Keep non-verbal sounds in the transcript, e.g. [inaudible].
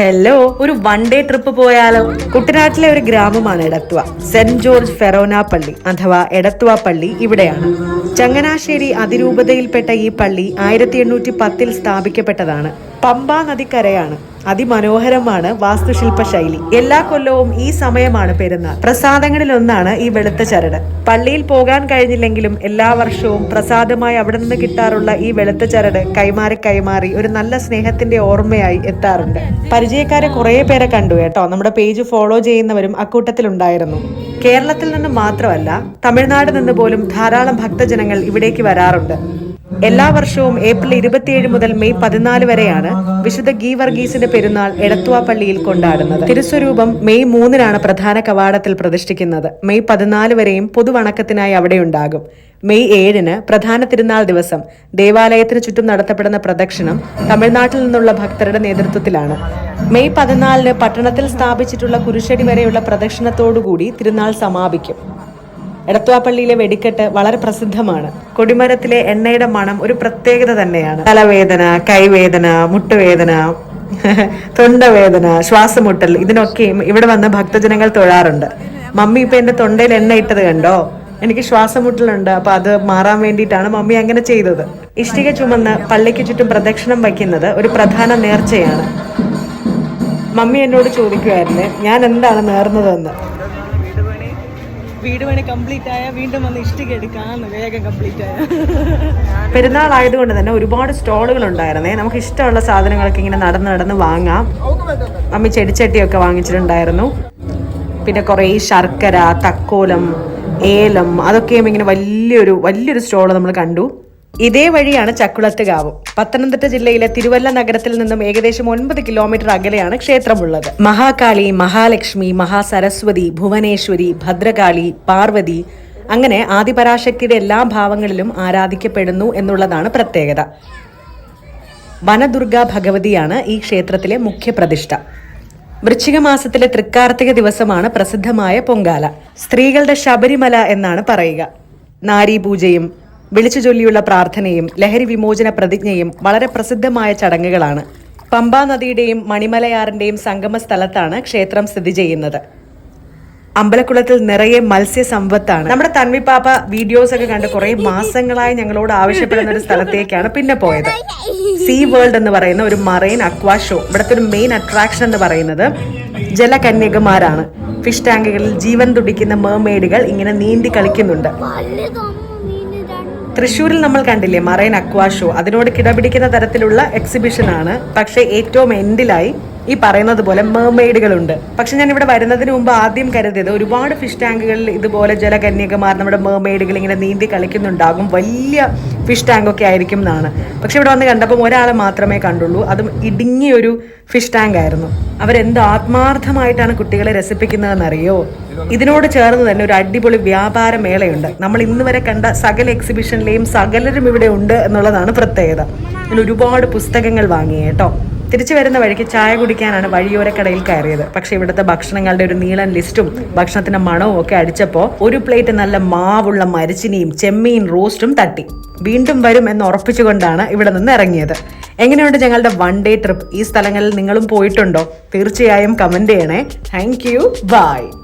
Hello ഒരു one day trip പോയാലോ? കുട്ടനാട്ടിലെ ഒരു ഗ്രാമമാണ് എടത്വ സെന്റ് ജോർജ് ഫെറോന പള്ളി അഥവാ എടത്വ പള്ളി ഇവിടെയാണ്. ചങ്ങനാശ്ശേരി അതിരൂപതയിൽപ്പെട്ട ഈ പള്ളി ആയിരത്തി എണ്ണൂറ്റി പത്തിൽ സ്ഥാപിക്കപ്പെട്ടതാണ്. പമ്പ നദിക്കരയാണ്. അതിമനോഹരമാണ് വാസ്തുശില്പ ശൈലി എല്ലാ കൊല്ലവും ഈ സമയമാണ് പെരുന്നാൾ. പ്രസാദങ്ങളിൽ ഒന്നാണ് ഈ വെളുത്ത ചരട്. പള്ളിയിൽ പോകാൻ കഴിഞ്ഞില്ലെങ്കിലും എല്ലാ വർഷവും പ്രസാദമായി അവിടെ നിന്ന് കിട്ടാറുള്ള ഈ വെളുത്ത ചരട് കൈമാറി കൈമാറി ഒരു നല്ല സ്നേഹത്തിന്റെ ഓർമ്മയായി എത്താറുണ്ട്. പരിചയക്കാരെ കുറേ പേരെ കണ്ടു കേട്ടോ. നമ്മുടെ പേജ് ഫോളോ ചെയ്യുന്നവരും അക്കൂട്ടത്തിലുണ്ടായിരുന്നു. കേരളത്തിൽ നിന്ന് മാത്രമല്ല തമിഴ്നാട് നിന്ന് പോലും ധാരാളം ഭക്തജനങ്ങൾ ഇവിടേക്ക് വരാറുണ്ട്. എല്ലാ വർഷവും ഏപ്രിൽ ഇരുപത്തിയേഴ് മുതൽ മെയ് പതിനാല് വരെയാണ് വിശുദ്ധ ഗീ വർഗീസിന്റെ പെരുന്നാൾ എടത്വ പള്ളിയിൽ കൊണ്ടാടുന്നത്. തിരുസ്വരൂപം മെയ് മൂന്നിനാണ് പ്രധാന കവാടത്തിൽ പ്രതിഷ്ഠിക്കുന്നത്. മെയ് പതിനാല് വരെയും പൊതുവണക്കത്തിനായി അവിടെ ഉണ്ടാകും. മെയ് ഏഴിന് പ്രധാന തിരുനാൾ ദിവസം. ദേവാലയത്തിന് ചുറ്റും നടത്തപ്പെടുന്ന പ്രദക്ഷിണം തമിഴ്നാട്ടിൽ നിന്നുള്ള ഭക്തരുടെ നേതൃത്വത്തിലാണ്. മെയ് പതിനാലിന് പട്ടണത്തിൽ സ്ഥാപിച്ചിട്ടുള്ള കുരിശടി വരെയുള്ള പ്രദക്ഷിണത്തോടുകൂടി തിരുനാൾ സമാപിക്കും. എടത്വാപ്പള്ളിയിലെ വെടിക്കെട്ട് വളരെ പ്രസിദ്ധമാണ്. കൊടിമരത്തിലെ എണ്ണയുടെ മണം ഒരു പ്രത്യേകത തന്നെയാണ്. തലവേദന കൈവേദന മുട്ടുവേദന [laughs] തൊണ്ടവേദന ശ്വാസമുട്ടൽ ഇതിനൊക്കെയും ഇവിടെ വന്ന് ഭക്തജനങ്ങൾ തൊഴാറുണ്ട്. മമ്മി ഇപ്പൊ എന്റെ തൊണ്ടയിൽ എണ്ണ ഇട്ടത് കണ്ടോ? എനിക്ക് ശ്വാസമുട്ടലുണ്ട് അപ്പൊ അത് മാറാൻ വേണ്ടിയിട്ടാണ് മമ്മി അങ്ങനെ ചെയ്തത്. ഇഷ്ടിക ചുമന്ന് പള്ളിക്ക് ചുറ്റും പ്രദക്ഷിണം വയ്ക്കുന്നത് ഒരു പ്രധാന നേർച്ചയാണ്. മമ്മി എന്നോട് ചോദിക്കുമായിരുന്നു ഞാൻ എന്താണ് നേർന്നതെന്ന്? വീട് പണി കംപ്ലീറ്റ് ആയ വീണ്ടും വന്ന് ഇഷ്ടിക എടുക്കാന്ന് വേഗം കംപ്ലീറ്റ് ആയ. പെരുന്നാൾ ആയതുകൊണ്ട് തന്നെ ഒരുപാട് സ്റ്റോളുകൾ ഉണ്ടായിരുന്നേ. നമുക്ക് ഇഷ്ടമുള്ള സാധനങ്ങളൊക്കെ ഇങ്ങനെ നടന്ന് നടന്ന് വാങ്ങാം. അമ്മി ചെടിച്ചട്ടിയൊക്കെ വാങ്ങിച്ചിട്ടുണ്ടായിരുന്നു. പിന്നെ കുറേ ശർക്കര തക്കോലം ഏലം അതൊക്കെയും ഇങ്ങനെ വലിയൊരു വലിയൊരു സ്റ്റോൾ നമ്മൾ കണ്ടു. ഇതേ വഴിയാണ് ചക്കുളത്ത് ഗാവ് പത്തനംതിട്ട ജില്ലയിലെ തിരുവല്ല നഗരത്തിൽ നിന്നും ഏകദേശം ഒൻപത് കിലോമീറ്റർ അകലെയാണ് ക്ഷേത്രമുള്ളത്. മഹാകാളി മഹാലക്ഷ്മി മഹാസരസ്വതി ഭുവനേശ്വരി ഭദ്രകാളി പാർവതി അങ്ങനെ ആദിപരാശക്തിയുടെ എല്ലാ ഭാവങ്ങളിലും ആരാധിക്കപ്പെടുന്നു എന്നുള്ളതാണ് പ്രത്യേകത. വനദുർഗ ഭഗവതിയാണ് ഈ ക്ഷേത്രത്തിലെ മുഖ്യ പ്രതിഷ്ഠ. വൃശ്ചിക മാസത്തിലെ തൃക്കാർത്തിക ദിവസമാണ് പ്രസിദ്ധമായ പൊങ്കാല. സ്ത്രീകളുടെ ശബരിമല എന്നാണ് പറയുക. നാരീപൂജയും വിളിച്ചു ചൊല്ലിയുള്ള പ്രാർത്ഥനയും ലഹരി വിമോചന പ്രതിജ്ഞയും വളരെ പ്രസിദ്ധമായ ചടങ്ങുകളാണ്. പമ്പാ നദിയുടെയും മണിമലയാറിന്റെയും സംഗമ സ്ഥലത്താണ് ക്ഷേത്രം സ്ഥിതി ചെയ്യുന്നത്. അമ്പലക്കുളത്തിൽ നിറയെ മത്സ്യ സമ്പത്താണ് നമ്മുടെ തന്മിപ്പാപ്പ വീഡിയോസ് ഒക്കെ കണ്ട് കുറെ മാസങ്ങളായി ഞങ്ങളോട് ആവശ്യപ്പെടുന്ന ഒരു സ്ഥലത്തേക്കാണ് പിന്നെ പോയത്. സീ വേൾഡ് എന്ന് പറയുന്ന ഒരു മറൈൻ അക്വാ ഷോ. ഇവിടുത്തെ ഒരു മെയിൻ അട്രാക്ഷൻ എന്ന് പറയുന്നത് ജലകന്യകമാരാണ്. ഫിഷ് ടാങ്കുകളിൽ ജീവൻ തുടിക്കുന്ന മേർമെയ്ഡുകൾ ഇങ്ങനെ നീന്തി കളിക്കുന്നുണ്ട്. തൃശ്ശൂരിൽ നമ്മൾ കണ്ടില്ലേ മറൈൻ അക്വാ ഷോ അതിനോട് കിടപിടിക്കുന്ന തരത്തിലുള്ള എക്സിബിഷനാണ് പക്ഷേ ഏറ്റവും എൻഡിലായി ഈ പറയുന്നത് പോലെ മേമെയ്ഡുകളുണ്ട് പക്ഷെ ഞാൻ ഇവിടെ വരുന്നതിന് മുമ്പ് ആദ്യം കരുതിയത് ഒരുപാട് ഫിഷ് ടാങ്കുകളിൽ ഇതുപോലെ ജലകന്യകമാർ നമ്മുടെ മേമെയ്ഡുകൾ ഇങ്ങനെ നീന്തി കളിക്കുന്നുണ്ടാകും. വലിയ ഫിഷ് ടാങ്കൊക്കെ ആയിരിക്കും എന്നാണ്. പക്ഷെ ഇവിടെ വന്ന് കണ്ടപ്പോൾ ഒരാളെ മാത്രമേ കണ്ടുള്ളൂ. അതും ഇടുങ്ങിയൊരു ഫിഷ് ടാങ്ക് ആയിരുന്നു. അവരെന്ത് ആത്മാർത്ഥമായിട്ടാണ് കുട്ടികളെ രസിപ്പിക്കുന്നതെന്നറിയോ? ഇതിനോട് ചേർന്ന് തന്നെ ഒരു അടിപൊളി വ്യാപാര മേളയുണ്ട്. നമ്മൾ ഇന്ന് വരെ കണ്ട സകല എക്സിബിഷനിലെയും സകലരും ഇവിടെ ഉണ്ട് എന്നുള്ളതാണ് പ്രത്യേകത. ഞാൻ ഒരുപാട് പുസ്തകങ്ങൾ വാങ്ങി കേട്ടോ തിരിച്ചു വരുന്ന വഴിക്ക് ചായ കുടിക്കാനാണ് വഴിയോരക്കടയിൽ കയറിയത്. പക്ഷേ ഇവിടുത്തെ ഭക്ഷണങ്ങളുടെ ഒരു നീളൻ ലിസ്റ്റും ഭക്ഷണത്തിന്റെ മണവും ഒക്കെ അടിച്ചപ്പോൾ ഒരു പ്ലേറ്റ് നല്ല മാവുള്ള മരിച്ചിനിയും ചെമ്മീൻ റോസ്റ്റും തട്ടി. വീണ്ടും വരും എന്ന് ഉറപ്പിച്ചുകൊണ്ടാണ് ഇവിടെ നിന്ന് ഇറങ്ങിയത്. എങ്ങനെയുണ്ട് ഞങ്ങളുടെ വൺ ഡേ ട്രിപ്പ്? ഈ സ്ഥലങ്ങളിൽ നിങ്ങളും പോയിട്ടുണ്ടോ? തീർച്ചയായും കമന്റ് ചെയ്യണേ. Thank you by